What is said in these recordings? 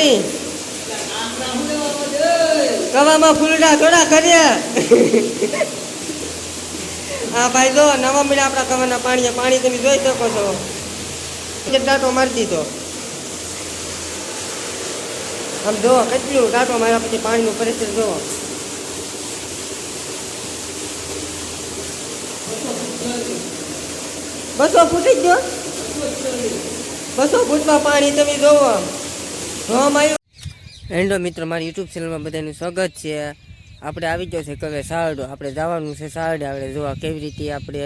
પાણી કવામાં ફૂલડા થોડા કર્યા હા, ભાઈ, જો, નવા મહિના આપણા કવાના પાણી પાણી તમે જોઈ શકો છો. ટાટો મારી દીધો. આમ જો, કેટલું ટાટો માર્યા પછી પાણીનું પરિસ્થિતિ જુઓ બસો ફૂટી ગયો. બસો ફૂટમાં પાણી તમે જોવો હેન્ડો મિત્રો, મારી યુટ્યુબ ચેનલમાં બધાનું સ્વાગત છે. આપણે આવી ગયો છે કવે સારડો આપણે જવાનું છે સારડે આપણે જોવા કેવી રીતે આપણે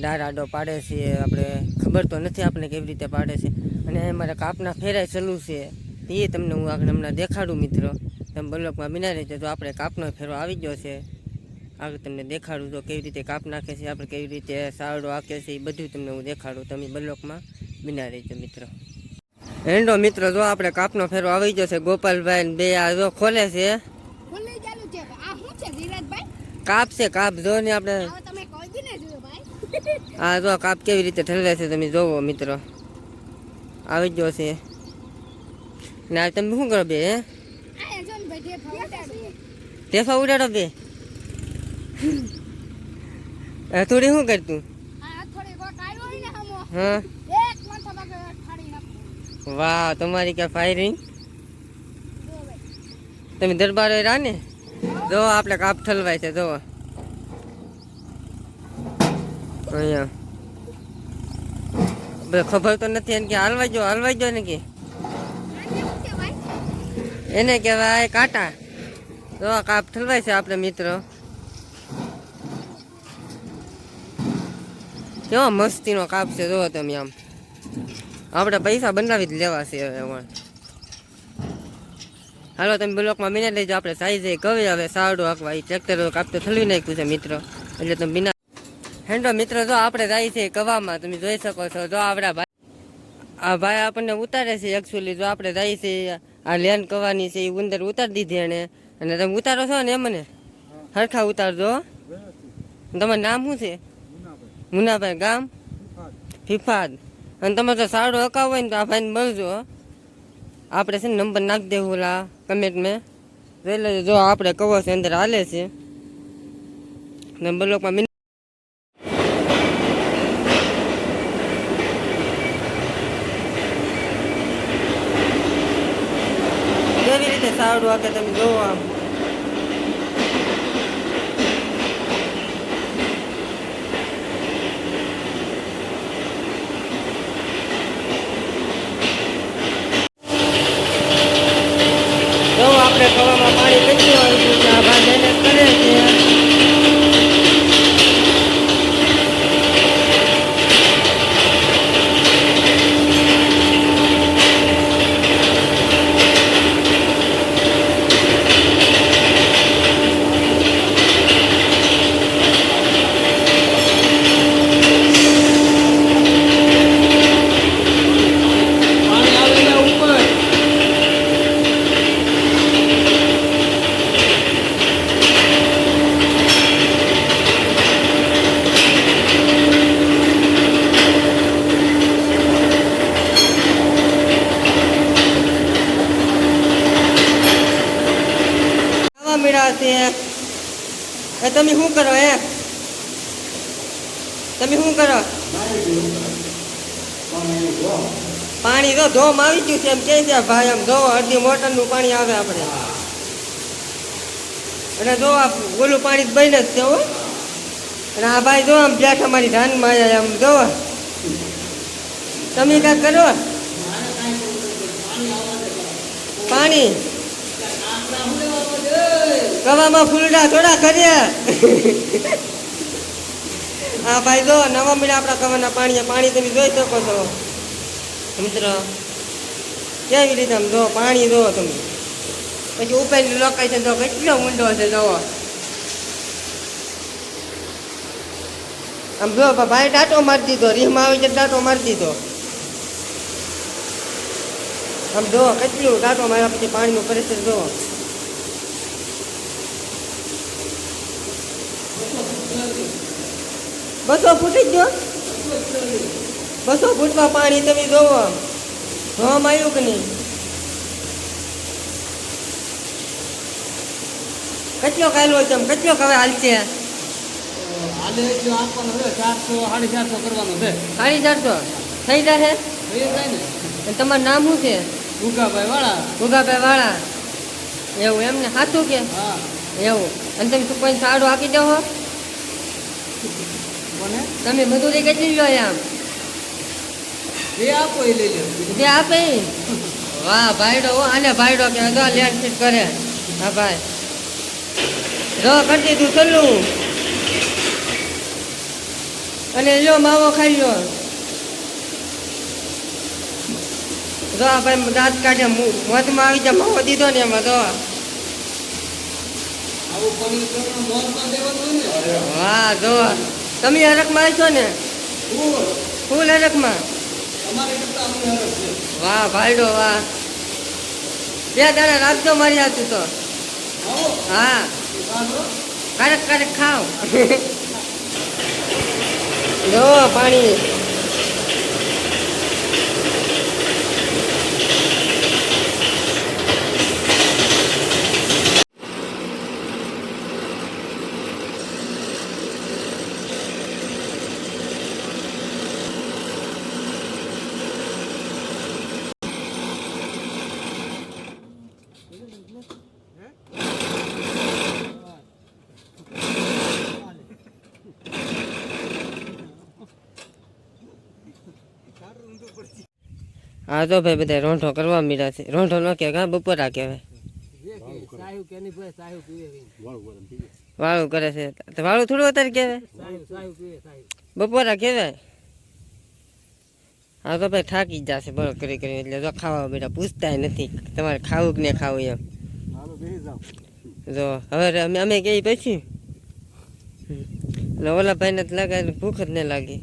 ડારાડો પાડે છે. આપણે ખબર તો નથી આપણે કેવી રીતે પાડે છે. અને મારે કાપના ફેરાય ચાલુ છે. એ તમને હું આગળ હમણાં દેખાડું મિત્રો. તમે બ્લોકમાં બિના રહેજો. તો આપણે કાપનો ફેરો આવી ગયો છે, આગળ તમને દેખાડું તો કેવી રીતે કાપ નાખે છે, આપણે કેવી રીતે સારડો આંકે છે, એ બધું તમને હું દેખાડું. તમે બ્લોકમાં બિના રહેજો મિત્રો. હેન્ડો મિત્રો જો આપણે કાપનો ફેરો આવી ગયો છે ગોપાલભાઈ બે આ જો ખોલે છે. કાપ છે. કાપ. જો ને આપણે આ જો કાપ કેવી રીતે ઠલવે છે તમે જોવો મિત્રો. આવી ગયો છે. ને આ તમે શું કરો બે ટેફા ઉડાડો. બે. થોડી શું કરતું? હા એક માથા ભાગે ઠાડી નાખો વાહ, તમારી ક્યાં ફાયરિંગ તમે દરબાર રહ્યા ને? જો, આપણે કાપ ઠલવાય છે, જો. અહીંયા. ખબર તો નથી એને કે હાલવાઈ જો હાલવાઈ જો ને કે. એને કહેવાય કાંટા. જો કાપ ઠલવાય છે આપણે મિત્રો. કેવો મસ્તીનો કાપ છે, જો તમે આમ. આપણે પૈસા બનાવી જ લેવા છે હવે પણ હાલો તમે બ્લોકમાં મિને લેજો આપણે સાઈઝે કવે હવે સારું હાંકવા. એ ટ્રેક્ટર કાપતો ઠલવી નાખ્યું છે મિત્રો. એટલે તમે બિના હેન્ડો મિત્રો જો આપણે જાય છે કવામાં તમે જોઈ શકો છો. જો આપણા ભાઈ આ ભાઈ આપણને ઉતારે છે એકચ્યુઅલી જો આપણે જાય છે આ લેન કવાની છે એ ઉંદર ઉતારી દીધી એને અને તમે ઉતારો છો ને મને હરખા ઉતારજો તમારું નામ શું છે? મુનાભાઈ. ગામ? ફિફાદ. અને તમે જો સારો અકાવ હોય ને તો આ ભાઈને મળજો આપણે છે ને નંબર નાખી દેવું ઓલા કમેન્ટ મેં. જોઈ લેજો, જો આપણે કવો છે અંદર હાલે છે. નંબર લોકમાં મિનિ- કેવી રીતે સારું આ કે તમે જોવો આમ. આપણે પાણી કેટલું આવ્યું છે આ ભાઈ મહેનત કરે છે આવા છે એ તમે શું કરો એ તમે શું કરો? પાણી તો ધોમ આવી ગયું છે એમ કે છે, ભાઈ એમ ધો અડધી મોટરનું પાણી આવે આપણે. અને જો આ ઓલું પાણી બને જ છે હો. અને આ ભાઈ જો આમ બેઠા અમારી ધાનમાં આવ્યા એમ જો. તમે કાંઈક કરો? પાણી? કવામાં ફૂલડા થોડા કર્યા હા, ભાઈ, જો, નવા મીડા આપણા કવાના પાણી પાણી તમે જોઈ શકો છો. મિત્ર, કેવી રીતે આમ જો, પાણી જો તમે. પછી ઉપેરની લોકેશન જો, કેટલો ઊંડો છે જોવો આમ જો ભાઈ ટાટો મારી દીધો, રીહમાં આવી જાય ટાટો મારી દીધો. આમ જો, કેટલું ટાટો માર્યા પછી પાણીનું પરિસ્થિતિ જો. બસો ફૂટી જ ગયો બસો ફૂટમાં પાણી તમે જોવો. આમ જોવામાં આવ્યું કે નહીં? કેટલો કાયલો છે કેટલો હવે હાલશે સાડી ચારસો થઈ જશે તમારું નામ શું છે? ભૂગાભાઈ વાળા. ભૂગાભાઈ વાળા. એવું એમને સાચું કે? એવું. અને તમે કોઈ સાડો આપી દો કોને તમે મજૂરી કેટલી લો આમ બે આપો એ લઈ લો. બે આપે? વાહ ભાઈડો આને ભાઈડો કે લેટ ફીટ કરે હા ભાઈ. જો કરતી તું છેલ્લું. અને જો માવો ખાઈ લો જો આ ભાઈ દાંત કાઢે મુ- મોઢમાં આવી જાય માવો દીધો ને એમાં જો. વાહ જો. તમે હરકમાં છો ને? ફૂલ. હરકમાં વાહ, ભાઈડો, વાહ. બે દાડા રાખજો મારી હાથું તો. હા. કારક કારક ખાવ જો પાણી. હા, તો ભાઈ બધા રોંઠો કરવા મીડા છે. રોંઠો ન કે ઘા બપોરા કહેવાય. વાળું કરે છે. તો વાળું થોડું અત્યારે કહેવાય? બપોરા કહેવાય? હા, તો ભાઈ થાકી જશે બરો કરી કરી એટલે જો ખાવા બેટા પૂછતાય નથી. તમારે ખાવું કે ને ખાવું એમ? જો, હવે અમે અમે કહી પછી. એટલે ઓલા ભાઈને લાગે, ભૂખ જ નહીં લાગી.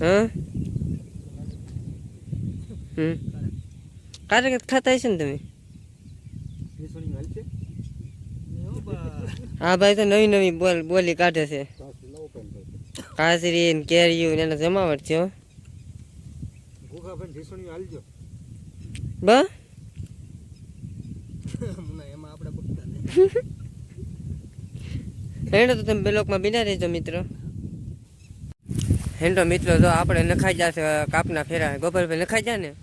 હા? હમ. કારક ખાતા હશે ને તમે? હા ભાઈ, તો નવી નવી બોલ બોલી કાઢે છે. કાસરી ને કેરીયું ને એના જમાવટ છે બ? હેંડો તો તમે બ્લોકમાં બિના રહેજો, મિત્રો. હેડો, મિત્રો, જો આપણે નખાઈ જશે કાપના ફેરા, ગોપાલભાઈ નખાઈ જાય ને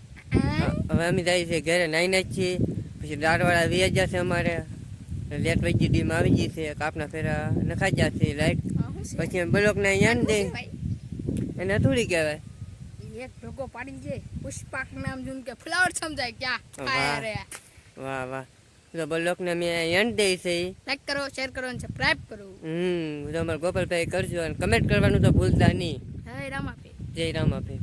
હવે અમે જઈએ છીએ ઘરે નાઈ જ છીએ. પછી દાળવાળા વ્યાજ જશે અમારે. લેટ વચ્ચે ડીમ આવી ગઈ છે. કાપના ફેરા નખાઈ જશે લાઈટ. પછી અમે બ્લોકને અહીંયા દે. એને થોડી કહેવાય. એક ઢોકો પાડી દે પુષ્પાક નામ જોઈને કે ફ્લાવર સમજાય ક્યાં. રે. વાહ વાહ. તો અમે અહીંયા દઈ છે. લાઈક કરો શેર કરો અને સબસ્ક્રાઇબ કરો. હમ અમારે ગોપાલભાઈ કરજો અને કમેન્ટ કરવાનું તો ભૂલતા નહીં. હવે રામ આપે જય રામ આપે